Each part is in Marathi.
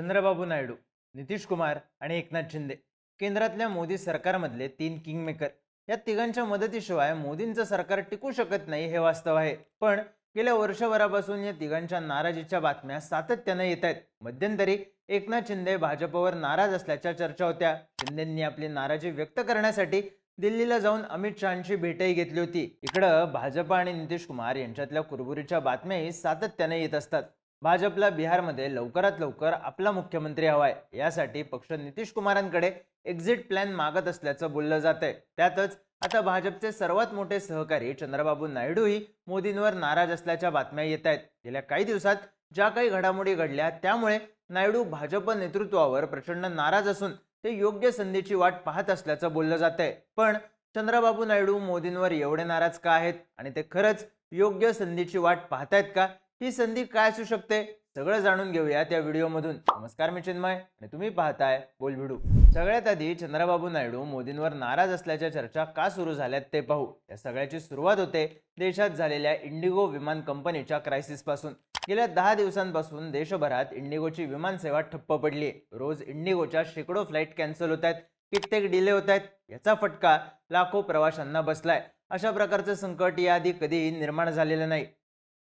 चंद्रबाबू नायडू नितीश कुमार आणि एकनाथ शिंदे. केंद्रातल्या मोदी सरकारमधले तीन किंगमेकर या तिघांच्या मदतीशिवाय मोदींचं सरकार टिकू शकत नाही हे वास्तव आहे. पण गेल्या वर्षभरापासून या तिघांच्या नाराजीच्या बातम्या सातत्यानं येत आहेत मध्यंतरी एकनाथ शिंदे भाजपवर नाराज असल्याच्या चर्चा होत्या. शिंदेंनी आपली नाराजी व्यक्त करण्यासाठी दिल्लीला जाऊन अमित शहाची भेटही घेतली होती. इकडं भाजप आणि नितीश कुमार यांच्यातल्या कुरबुरीच्या बातम्याही सातत्याने येत असतात. भाजपला बिहारमध्ये लवकरात लवकर आपला मुख्यमंत्री हवाय यासाठी पक्ष नितीश कुमारांकडे एक्झिट प्लॅन मागत असल्याचं बोललं जात आहे त्यातच आता भाजपचे सर्वात मोठे सहकारी चंद्रबाबू नायडूही मोदींवर नाराज असल्याच्या बातम्या येत आहेत. गेल्या काही दिवसात ज्या काही घडामोडी घडल्या त्यामुळे नायडू भाजप नेतृत्वावर प्रचंड नाराज असून ते योग्य संधीची वाट पाहत असल्याचं बोललं जात आहे पण चंद्रबाबू नायडू मोदींवर एवढे नाराज का आहेत? आणि ते खरंच योग्य संधीची वाट पाहतायत का? ही संधी काय असू शकते? सगळं जाणून घेऊया त्या व्हिडिओमधून. नमस्कार मी चिन्मय आणि तुम्ही पाहताय बोल भिडू सगळ्यात आधी चंद्रबाबू नायडू मोदींवर नाराज असल्याच्या चर्चा का सुरू झाल्यात ते पाहू. या सगळ्याची सुरुवात होते देशात झालेल्या इंडिगो विमान कंपनीच्या क्रायसिसपासून. गेल्या दहा दिवसांपासून देशभरात इंडिगोची विमानसेवा ठप्प पडली रोज इंडिगोच्या शेकडो फ्लाईट कॅन्सल होत आहेत कित्येक डिले होत आहेत याचा फटका लाखो प्रवाशांना बसलाय. अशा प्रकारचं संकट याआधी कधीही निर्माण झालेलं नाही.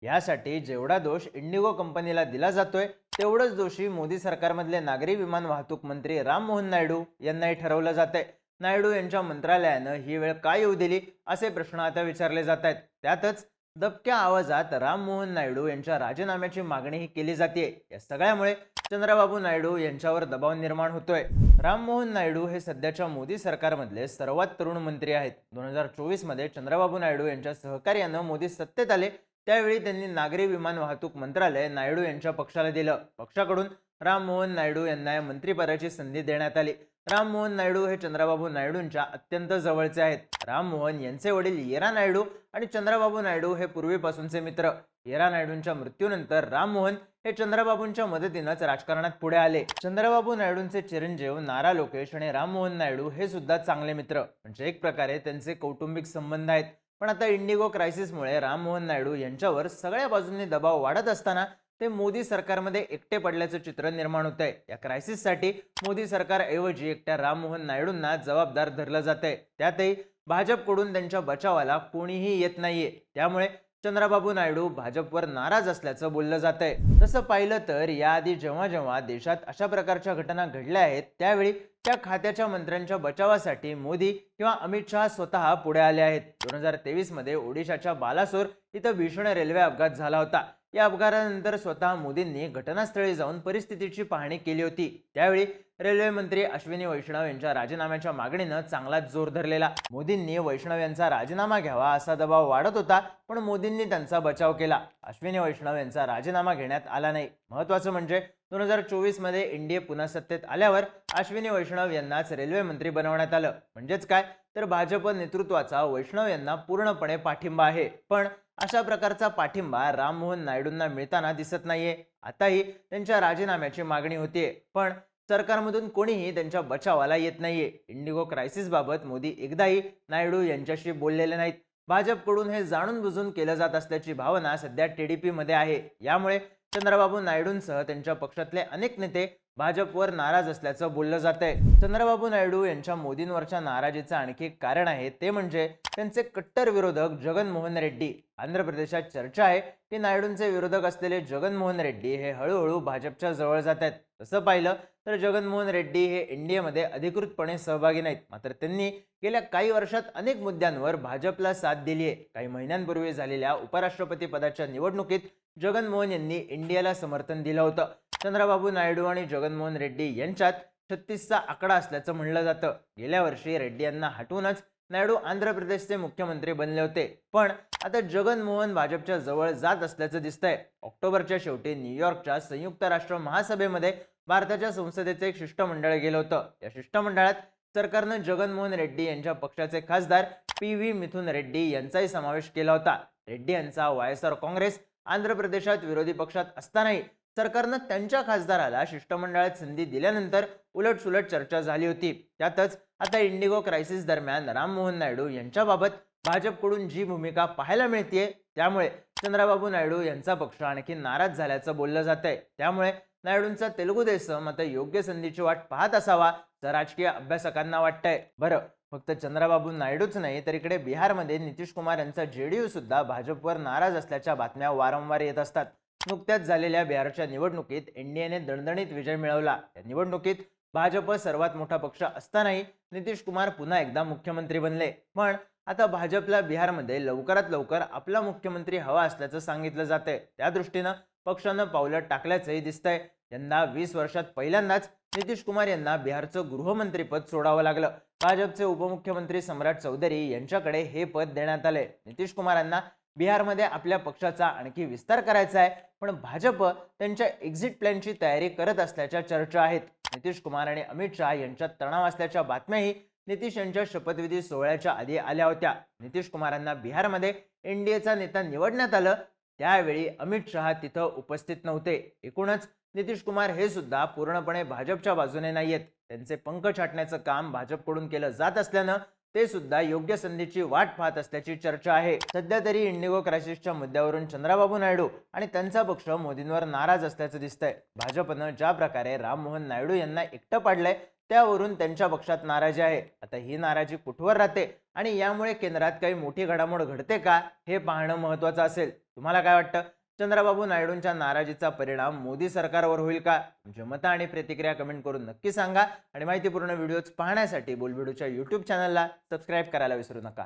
यासाठी जेवढा दोष इंडिगो कंपनीला दिला जातोय तेवढंच दोषी मोदी सरकारमधले नागरी विमान वाहतूक मंत्री राममोहन नायडू यांनाही ठरवलं जातंय. नायडू यांच्या मंत्रालयानं ही वेळ का येऊ दिली असे प्रश्न आता विचारले जात आहेत त्यातच दबक्या आवाजात राममोहन नायडू यांच्या राजीनाम्याची मागणीही केली जाते या सगळ्यामुळे चंद्रबाबू नायडू यांच्यावर दबाव निर्माण होतोय. राममोहन नायडू हे सध्याच्या मोदी सरकारमधले सर्वात तरुण मंत्री आहेत. दोन हजार चोवीसमध्ये चंद्रबाबू नायडू यांच्या सहकार्यानं मोदी सत्तेत आले त्यावेळी त्यांनी नागरी विमान वाहतूक मंत्रालय नायडू यांच्या पक्षाला दिलं. पक्षाकडून राममोहन नायडू यांना या मंत्रिपदाची संधी देण्यात आली. राममोहन नायडू हे चंद्रबाबू नायडूंच्या अत्यंत जवळचे आहेत. राममोहन यांचे वडील येरा नायडू आणि चंद्रबाबू नायडू हे पूर्वीपासूनचे मित्र. येरा नायडूंच्या मृत्यूनंतर राममोहन हे चंद्रबाबूंच्या मदतीनंच राजकारणात पुढे आले. चंद्रबाबू नायडूंचे चिरंजीव नारा लोकेश आणि राममोहन नायडू हे सुद्धा चांगले मित्र. म्हणजे एक प्रकारे त्यांचे कौटुंबिक संबंध आहेत. पण आता इंडिगो क्रायसिसमुळे राममोहन नायडू यांच्यावर सगळ्या बाजूंनी दबाव वाढत असताना ते मोदी सरकारमध्ये एकटे पडल्याचं चित्र निर्माण होत आहे या क्रायसिससाठी मोदी सरकारऐवजी एकट्या राममोहन नायडूंना जबाबदार धरलं जात आहे त्यातही भाजपकडून त्यांच्या बचावाला कोणीही येत नाहीये. त्यामुळे चंद्रबाबू नायडू भाजपवर नाराज असल्याचं बोललं जात आहे तसं पाहिलं तर याआधी जेव्हा जेव्हा देशात अशा प्रकारच्या घटना घडल्या आहेत त्यावेळी त्या खात्याच्या मंत्र्यांच्या बचावासाठी मोदी किंवा अमित शहा स्वतः पुढे आले आहेत. दोन हजार तेवीसमध्ये ओडिशाच्या बालासोर इथं भीषण रेल्वे अपघात झाला होता. या अपघातानंतर स्वतः मोदींनी घटनास्थळी जाऊन परिस्थितीची पाहणी केली होती. त्यावेळी रेल्वे मंत्री अश्विनी वैष्णव यांच्या राजीनाम्याच्या मागणीनं चांगलाच जोर धरलेला. मोदींनी वैष्णव यांचा राजीनामा घ्यावा असा दबाव वाढत होता पण मोदींनी त्यांचा बचाव केला. अश्विनी वैष्णव यांचा राजीनामा घेण्यात आला नाही. महत्वाचं म्हणजे दोन हजार चोवीसमध्ये एनडीए पुन्हा सत्तेत आल्यावर अश्विनी वैष्णव यांनाच रेल्वे मंत्री बनवण्यात आलं. म्हणजेच काय? तर भाजप नेतृत्वाचा वैष्णव यांना पूर्णपणे पाठिंबा आहे. पण अशा प्रकारचा पाठिंबा राममोहन नायडूंना मिळताना दिसत नाहीये. आताही त्यांच्या राजीनाम्याची मागणी होतीये. पण सरकारमधून कोणीही त्यांच्या बचावाला येत नाहीये. इंडिगो क्रायसिसबाबत मोदी एकदाही नायडू यांच्याशी बोललेले नाहीत. भाजपकडून हे जाणून बुजून केलं जात असल्याची भावना सध्या टी डी पीमध्ये आहे. यामुळे चंद्रबाबू नायडूंसह त्यांच्या पक्षातले अनेक नेते भाजपवर नाराज असल्याचं बोललं जात आहे चंद्रबाबू नायडू यांच्या मोदींवरच्या नाराजीचं आणखी एक कारण आहे ते म्हणजे त्यांचे कट्टर विरोधक जगनमोहन रेड्डी. आंध्र प्रदेशात चर्चा आहे की नायडूंचे विरोधक असलेले जगनमोहन रेड्डी हे हळूहळू भाजपच्या जवळ जात आहेत. तसं पाहिलं तर जगनमोहन रेड्डी हे एनडीएमध्ये अधिकृतपणे सहभागी नाहीत. मात्र त्यांनी गेल्या काही वर्षात अनेक मुद्द्यांवर भाजपला साथ दिली आहे काही महिन्यांपूर्वी झालेल्या उपराष्ट्रपती पदाच्या निवडणुकीत जगनमोहन यांनी इंडियाला समर्थन दिलं होतं. चंद्रबाबू नायडू आणि जगनमोहन रेड्डी यांच्यात छत्तीसचा आकडा असल्याचं म्हणलं जातं. गेल्या वर्षी रेड्डी यांना हटवूनच नायडू आंध्र प्रदेशचे मुख्यमंत्री बनले होते. पण आता जगनमोहन भाजपच्या जवळ जात असल्याचं दिसतंय. ऑक्टोबरच्या शेवटी न्यूयॉर्कच्या संयुक्त राष्ट्र महासभेमध्ये भारताच्या संसदेचे एक शिष्टमंडळ गेलं होतं. या शिष्टमंडळात सरकारनं जगनमोहन रेड्डी यांच्या पक्षाचे खासदार पी व्ही मिथुन रेड्डी यांचाही समावेश केला होता. रेड्डी यांचा Y S R Congress Andhra प्रदेशात विरोधी पक्षात असतानाही सरकारनं त्यांच्या खासदाराला शिष्टमंडळात संधी दिल्यानंतर उलटसुलट चर्चा झाली होती. त्यातच आता इंडिगो क्रायसिस दरम्यान राममोहन नायडू यांच्याबाबत भाजपकडून जी भूमिका पाहायला मिळतेय त्यामुळे चंद्रबाबू नायडू यांचा पक्ष आणखी नाराज झाल्याचं बोललं जात आहे त्यामुळे नायडूंचा तेलुगू देशम आता योग्य संधीची वाट पाहत असावा असं राजकीय अभ्यासकांना वाटतंय. बरं फक्त चंद्राबाबू नायडूच नाही तर इकडे बिहारमध्ये नितीश कुमार यांचा जेडीयू सुद्धा भाजपवर नाराज असल्याच्या बातम्या वारंवार येत असतात. नुकत्याच झालेल्या बिहारच्या निवडणुकीत एनडीएने दणदणीत विजय मिळवला. या निवडणुकीत भाजप सर्वात मोठा पक्ष असतानाही नितीश कुमार पुन्हा एकदा मुख्यमंत्री बनले. पण आता भाजपला बिहारमध्ये लवकरात लवकर आपला मुख्यमंत्री हवा असल्याचं सांगितलं जातंय. त्या दृष्टीनं पक्षानं पावलं टाकल्याचंही दिसतंय. यंदा वीस वर्षात पहिल्यांदाच नितीश कुमार यांना बिहारचं गृहमंत्रीपद सोडावं लागलं. भाजपचे उपमुख्यमंत्री सम्राट चौधरी यांच्याकडे हे पद देण्यात आले. नितीश कुमारांना बिहारमध्ये आपल्या पक्षाचा आणखी विस्तार करायचा आहे पण भाजप त्यांच्या एक्झिट प्लॅनची तयारी करत असल्याच्या चर्चा आहेत. नितीश कुमार आणि अमित शहा यांच्यात तणाव असल्याच्या बातम्याही नितीश यांच्या शपथविधी सोहळ्याच्या आधी आल्या होत्या. नितीश कुमारांना बिहारमध्ये एनडीएचा नेता निवडण्यात आलं त्यावेळी अमित शहा तिथं उपस्थित नव्हते. एकूणच नितीश कुमार हे सुद्धा पूर्णपणे भाजपच्या बाजूने नाहीयेत. त्यांचे पंख छाटण्याचं काम भाजपकडून केलं जात असल्यानं ते सुद्धा योग्य संधीची वाट पाहत असल्याची चर्चा आहे. सध्या तरी इंडिगो क्रायसिसच्या मुद्द्यावरून चंद्राबाबू नायडू आणि त्यांचा पक्ष मोदींवर नाराज असल्याचं दिसतंय. भाजपनं ज्या प्रकारे राममोहन नायडू यांना एकटं पाडलंय त्यावरून त्यांच्या पक्षात नाराजी आहे. आता ही नाराजी कुठवर राहते आणि यामुळे केंद्रात काही मोठी घडामोड घडते का हे पाहणं महत्वाचं असेल. तुम्हाला काय वाटतं? चंद्रबाबू नायडूंच्या नाराजीचा परिणाम मोदी सरकारवर होईल का? तुमचे मतं आणि प्रतिक्रिया कमेंट करून नक्की सांगा. आणि माहितीपूर्ण व्हिडिओज पाहण्यासाठी बोलबिडूच्या यूट्यूब चॅनलला सबस्क्राईब करायला विसरू नका.